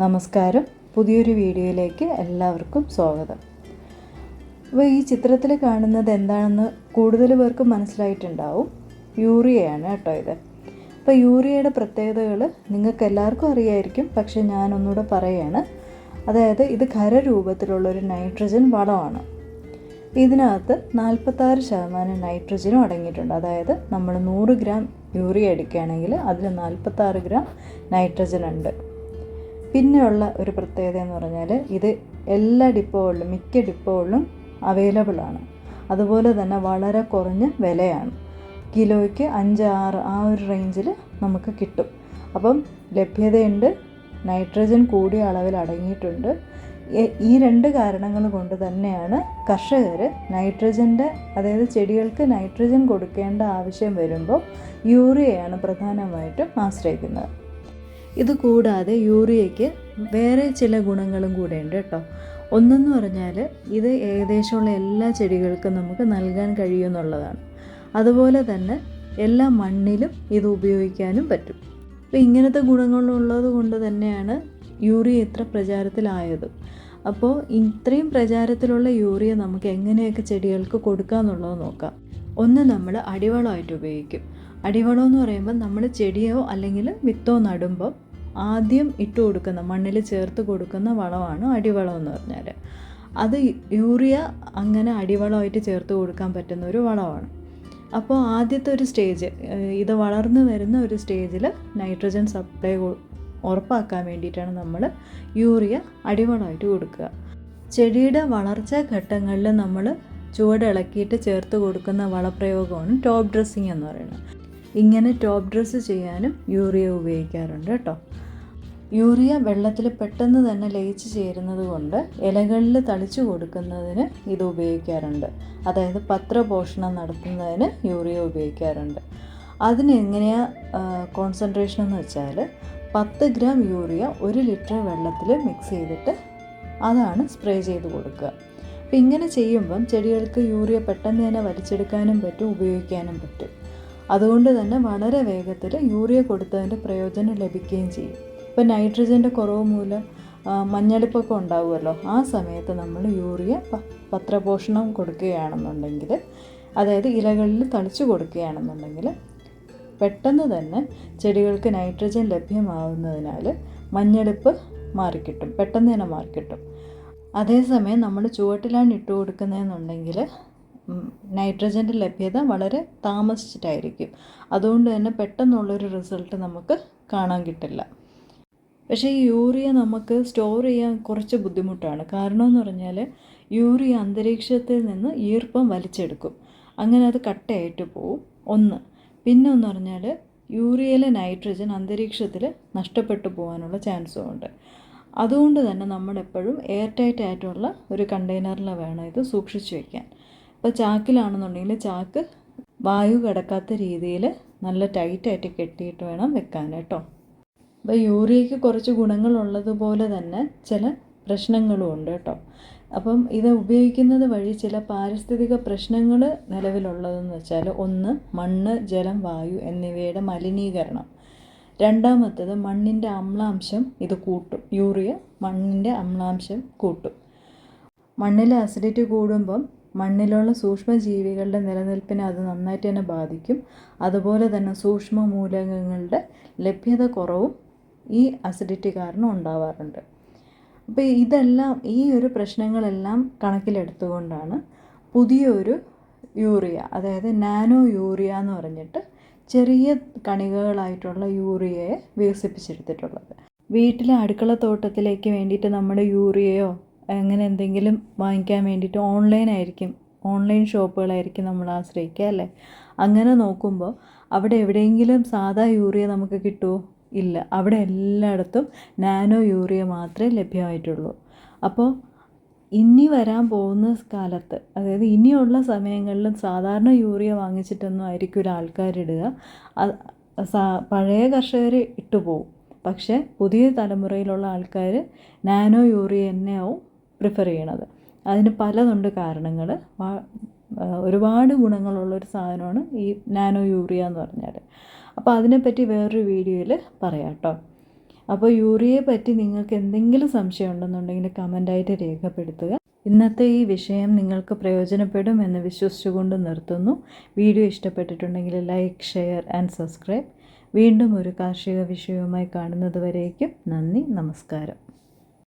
നമസ്കാരം. പുതിയൊരു വീഡിയോയിലേക്ക് എല്ലാവർക്കും സ്വാഗതം. അപ്പോൾ ഈ ചിത്രത്തിൽ കാണുന്നത് എന്താണെന്ന് കൂടുതൽ പേർക്ക് മനസ്സിലായിട്ടുണ്ടാവും. യൂറിയയാണ് കേട്ടോ ഇത്. അപ്പോൾ യൂറിയയുടെ പ്രത്യേകതകൾ നിങ്ങൾക്ക് എല്ലാവർക്കും അറിയായിരിക്കും. പക്ഷേ ഞാൻ ഒന്നുകൂടെ പറയുകയാണ് അതായത് ഇത് ഖരരൂപത്തിലുള്ള ഒരു നൈട്രജൻ വളമാണ്. ഇതിനകത്ത് നാൽപ്പത്താറ് ശതമാനം നൈട്രജനും അടങ്ങിയിട്ടുണ്ട്. അതായത് നമ്മൾ നൂറ് ഗ്രാം യൂറിയ എടുക്കുകയാണെങ്കിൽ അതിൽ നാൽപ്പത്താറ് ഗ്രാം നൈട്രജൻ ഉണ്ട് പിന്നെയുള്ള ഒരു പ്രത്യേകത എന്ന് പറഞ്ഞാൽ ഇത് എല്ലാ ഡിപ്പോകളിലും മിക്ക ഡിപ്പോകളിലും അവൈലബിൾ ആണ്. അതുപോലെ തന്നെ വളരെ കുറഞ്ഞ വിലയാണ്. കിലോയ്ക്ക് അഞ്ച് ആറ് ആ ഒരു റേഞ്ചിൽ നമുക്ക് കിട്ടും. അപ്പം ലഭ്യതയുണ്ട് നൈട്രജൻ കൂടിയ അളവിൽ അടങ്ങിയിട്ടുണ്ട്. ഈ രണ്ട് കാരണങ്ങൾ കൊണ്ട് തന്നെയാണ് കർഷകർ നൈട്രജന്റെ അതായത് ചെടികൾക്ക് നൈട്രജൻ കൊടുക്കേണ്ട ആവശ്യം വരുമ്പോൾ യൂറിയയാണ് പ്രധാനമായിട്ടും ആശ്രയിക്കുന്നത്. ഇത് കൂടാതെ യൂറിയയ്ക്ക് വേറെ ചില ഗുണങ്ങളും കൂടെ ഉണ്ട് കേട്ടോ. ഒന്നെന്ന് പറഞ്ഞാൽ ഇത് ഏകദേശമുള്ള എല്ലാ ചെടികൾക്കും നമുക്ക് നൽകാൻ കഴിയുമെന്നുള്ളതാണ്. അതുപോലെ തന്നെ എല്ലാ മണ്ണിലും ഇത് ഉപയോഗിക്കാനും പറ്റും. അപ്പോൾ ഇങ്ങനത്തെ ഗുണങ്ങളുള്ളത് കൊണ്ട് തന്നെയാണ് യൂറിയ ഇത്ര പ്രചാരത്തിലായതും. അപ്പോൾ ഇത്രയും പ്രചാരത്തിലുള്ള യൂറിയ നമുക്ക് എങ്ങനെയൊക്കെ ചെടികൾക്ക് കൊടുക്കാമെന്നുള്ളത് നോക്കാം. ഒന്ന് നമ്മൾ അടിവളമായിട്ട് ഉപയോഗിക്കും. അടിവളം എന്ന് പറയുമ്പോൾ നമ്മൾ ചെടിയോ അല്ലെങ്കിൽ വിത്തോ നടുമ്പോൾ ആദ്യം ഇട്ട് കൊടുക്കുന്ന മണ്ണിൽ ചേർത്ത് കൊടുക്കുന്ന വളമാണ് അടിവളം എന്ന് പറഞ്ഞാൽ അത് യൂറിയ അങ്ങനെ അടിവളമായിട്ട് ചേർത്ത് കൊടുക്കാൻ പറ്റുന്ന ഒരു വളമാണ്. അപ്പോൾ ആദ്യത്തെ ഒരു സ്റ്റേജ് ഇത് വളർന്നു വരുന്ന ഒരു സ്റ്റേജിൽ നൈട്രജൻ സപ്ലൈ ഉറപ്പാക്കാൻ വേണ്ടിയിട്ടാണ് നമ്മൾ യൂറിയ അടിവളമായിട്ട് കൊടുക്കുക. ചെടിയുടെ വളർച്ചാ ഘട്ടങ്ങളിൽ നമ്മൾ ചുവടിളക്കിയിട്ട് ചേർത്ത് കൊടുക്കുന്ന വളപ്രയോഗമാണ് ടോപ്പ് ഡ്രസ്സിങ് എന്ന് പറയുന്നത്. ഇങ്ങനെ ടോപ്പ് ഡ്രസ്സ് ചെയ്യാനും യൂറിയ ഉപയോഗിക്കാറുണ്ട് കേട്ടോ. യൂറിയ വെള്ളത്തിൽ പെട്ടെന്ന് തന്നെ ലയിച്ചു ചേരുന്നത് കൊണ്ട് ഇലകളിൽ തളിച്ചു കൊടുക്കുന്നതിന് ഇത് ഉപയോഗിക്കാറുണ്ട്. അതായത് പത്രപോഷണം നടത്തുന്നതിന് യൂറിയ ഉപയോഗിക്കാറുണ്ട്. അതിന് എങ്ങനെയാ കോൺസെൻട്രേഷൻ എന്ന് വെച്ചാൽ പത്ത് ഗ്രാം യൂറിയ ഒരു ലിറ്റർ വെള്ളത്തിൽ മിക്സ് ചെയ്തിട്ട് അതാണ് സ്പ്രേ ചെയ്ത് കൊടുക്കുക. അപ്പം ഇങ്ങനെ ചെയ്യുമ്പം ചെടികൾക്ക് യൂറിയ പെട്ടെന്ന് തന്നെ വലിച്ചെടുക്കാനും പറ്റും ഉപയോഗിക്കാനും പറ്റും. അതുകൊണ്ട് തന്നെ വളരെ വേഗത്തിൽ യൂറിയ കൊടുത്തതിന്റെ പ്രയോജനം ലഭിക്കുകയും ചെയ്യും. ഇപ്പം നൈട്രജന്റെ കുറവ് മൂലം മഞ്ഞളിപ്പൊക്കെ ഉണ്ടാവുമല്ലോ. ആ സമയത്ത് നമ്മൾ യൂറിയ പത്രപോഷണം കൊടുക്കുകയാണെന്നുണ്ടെങ്കിൽ അതായത് ഇലകളിൽ തളിച്ചു കൊടുക്കുകയാണെന്നുണ്ടെങ്കിൽ പെട്ടെന്ന് തന്നെ ചെടികൾക്ക് നൈട്രജൻ ലഭ്യമാവുന്നതിനാൽ മഞ്ഞളിപ്പ് മാറിക്കിട്ടും പെട്ടെന്ന് തന്നെ മാറിക്കിട്ടും. അതേസമയം നമ്മൾ ചുവട്ടിലാണ് ഇട്ട് കൊടുക്കുന്നതെന്നുണ്ടെങ്കിൽ നൈട്രജന്റെ ലഭ്യത വളരെ താമസിച്ചിട്ടായിരിക്കും. അതുകൊണ്ട് തന്നെ പെട്ടെന്നുള്ളൊരു റിസൾട്ട് നമുക്ക് കാണാൻ കിട്ടില്ല. പക്ഷേ യൂറിയ നമുക്ക് സ്റ്റോർ ചെയ്യാൻ കുറച്ച് ബുദ്ധിമുട്ടാണ്. കാരണം എന്ന് പറഞ്ഞാൽ യൂറിയ അന്തരീക്ഷത്തിൽ നിന്ന് ഈർപ്പം വലിച്ചെടുക്കും. അങ്ങനെ അത് കട്ടയായിട്ട് പോവും. ഒന്ന്. പിന്നെ എന്ന് പറഞ്ഞാൽ യൂറിയയിലെ നൈട്രജൻ അന്തരീക്ഷത്തിൽ നഷ്ടപ്പെട്ടു പോകാനുള്ള ചാൻസും ഉണ്ട്. അതുകൊണ്ട് തന്നെ നമ്മളെപ്പോഴും എയർ ടൈറ്റ് ആയിട്ടുള്ള ഒരു കണ്ടെയ്നറിൽ വേണം ഇത് സൂക്ഷിച്ചു വയ്ക്കാൻ ഇപ്പോൾ ചാക്കിലാണെന്നുണ്ടെങ്കിൽ ചാക്ക് വായു കിടക്കാത്ത രീതിയിൽ നല്ല ടൈറ്റായിട്ട് കെട്ടിയിട്ട് വേണം വെക്കാൻ കേട്ടോ. അപ്പോൾ യൂറിയയ്ക്ക് കുറച്ച് ഗുണങ്ങളുള്ളതുപോലെ തന്നെ ചില പ്രശ്നങ്ങളും ഉണ്ട് കേട്ടോ. അപ്പം ഇത് ഉപയോഗിക്കുന്നത് വഴി ചില പാരിസ്ഥിതിക പ്രശ്നങ്ങൾ നിലവിലുള്ളതെന്ന് വെച്ചാൽ ഒന്ന് മണ്ണ് ജലം വായു എന്നിവയുടെ മലിനീകരണം. രണ്ടാമത്തേത് മണ്ണിന്റെ അമ്ലാംശം ഇത് കൂട്ടും. യൂറിയ മണ്ണിന്റെ അമ്ലാംശം കൂട്ടും. മണ്ണിലെ അസിഡിറ്റി കൂടുമ്പം മണ്ണിലുള്ള സൂക്ഷ്മജീവികളുടെ നിലനിൽപ്പിനെ അത് നന്നായിട്ട് തന്നെ ബാധിക്കും. അതുപോലെ തന്നെ സൂക്ഷ്മ മൂലകങ്ങളുടെ ലഭ്യത കുറവും ഈ അസിഡിറ്റി കാരണം ഉണ്ടാവാറുണ്ട്. അപ്പോൾ ഇതെല്ലാം ഈ ഒരു പ്രശ്നങ്ങളെല്ലാം കണക്കിലെടുത്തുകൊണ്ടാണ് പുതിയൊരു യൂറിയ അതായത് നാനോ യൂറിയ എന്ന് പറഞ്ഞിട്ട് ചെറിയ കണികകളായിട്ടുള്ള യൂറിയയെ വികസിപ്പിച്ചെടുത്തിട്ടുള്ളത്. വീട്ടിലെ അടുക്കളത്തോട്ടത്തിലേക്ക് വേണ്ടിയിട്ട് നമ്മൾ യൂറിയയോ അങ്ങനെ എന്തെങ്കിലും വാങ്ങിക്കാൻ വേണ്ടിയിട്ട് ഓൺലൈനായിരിക്കും. ഓൺലൈൻ ഷോപ്പുകളായിരിക്കും നമ്മൾ ആശ്രയിക്കുക അല്ലേ? അങ്ങനെ നോക്കുമ്പോൾ അവിടെ എവിടെയെങ്കിലും സാധാ യൂറിയ നമുക്ക് കിട്ടുമോ ഇല്ല. അവിടെ എല്ലായിടത്തും നാനോ യൂറിയ മാത്രമേ ലഭ്യമായിട്ടുള്ളൂ. അപ്പോൾ ഇനി വരാൻ പോകുന്ന കാലത്ത് അതായത് ഇനിയുള്ള സമയങ്ങളിൽ സാധാരണ യൂറിയ വാങ്ങിച്ചിട്ടൊന്നും ആയിരിക്കും ആൾക്കാരിടുക അത് പഴയ കർഷകർ ഇട്ടുപോകും. പക്ഷേ പുതിയ തലമുറയിലുള്ള ആൾക്കാർ നാനോ യൂറിയ തന്നെയാവും പ്രിഫർ ചെയ്യണത്. അതിന് പലതുണ്ട് കാരണങ്ങൾ ഒരുപാട് ഗുണങ്ങളുള്ള ഒരു സാധനമാണ് ഈ നാനോ യൂറിയ എന്ന് പറഞ്ഞാൽ അപ്പോൾ അതിനെപ്പറ്റി വേറൊരു വീഡിയോയിൽ പറയാം കേട്ടോ അപ്പോൾ യൂറിയയെ പറ്റി നിങ്ങൾക്ക് എന്തെങ്കിലും സംശയം ഉണ്ടെന്നുണ്ടെങ്കിൽ കമന്റായിട്ട് രേഖപ്പെടുത്തുക. ഇന്നത്തെ ഈ വിഷയം നിങ്ങൾക്ക് പ്രയോജനപ്പെടും എന്ന് വിശ്വസിച്ചുകൊണ്ട് നിർത്തുന്നു. വീഡിയോ ഇഷ്ടപ്പെട്ടിട്ടുണ്ടെങ്കിൽ ലൈക്ക് ഷെയർ ആൻഡ് സബ്സ്ക്രൈബ്. വീണ്ടും ഒരു കാർഷിക വിഷയവുമായി കാണുന്നത് വരേക്കും നന്ദി നമസ്കാരം.